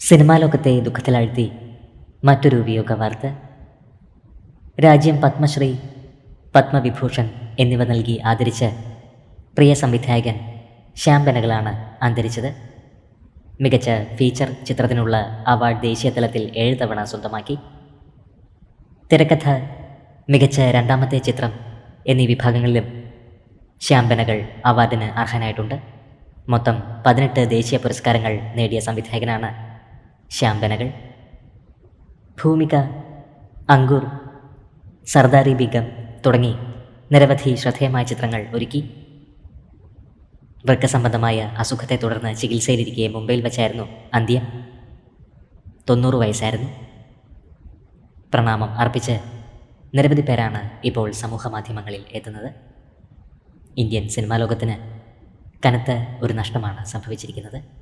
Cinema ലോകത്തെ ദുഃഖത്തിലാഴ്ത്തി മറ്റൊരു വിയോഗ വാർത്ത രാജ്യം പത്മശ്രീ പത്മവിഭൂഷൺ എന്നിവ നൽകി ആദരിച്ച പ്രിയ സംവിധായകൻ ശ്യാം ബനകളാണ് അന്തരിച്ചത്. മികച്ച ഫീച്ചർ ചിത്രത്തിനുള്ള അവാർഡ് ദേശീയ തലത്തിൽ ഏഴ് തവണ സ്വന്തമാക്കി. തിരക്കഥ മികച്ച രണ്ടാമത്തെ ചിത്രം എന്നീ വിഭാഗങ്ങളിലും ശ്യാം ബെനകൾ അവാർഡിന് അർഹനായിട്ടുണ്ട്. മൊത്തം പതിനെട്ട് ദേശീയ പുരസ്കാരങ്ങൾ നേടിയ സംവിധായകനാണ് ശ്യാം ബെനകൾ ഭൂമിക അങ്കൂർ സർദാരി ബീഗം തുടങ്ങി നിരവധി ശ്രദ്ധേയമായ ചിത്രങ്ങൾ ഒരുക്കി. വൃക്കസംബന്ധമായ അസുഖത്തെ തുടർന്ന് ചികിത്സയിലിരിക്കെ മുംബൈയിൽ വച്ചായിരുന്നു അന്ത്യം. തൊണ്ണൂറ് വയസ്സായിരുന്നു. പ്രണാമം അർപ്പിച്ച് നിരവധി പേരാണ് ഇപ്പോൾ സമൂഹ മാധ്യമങ്ങളിൽ എത്തുന്നത്. ഇന്ത്യൻ സിനിമാ ലോകത്തിന് കനത്ത ഒരു നഷ്ടമാണ് സംഭവിച്ചിരിക്കുന്നത്.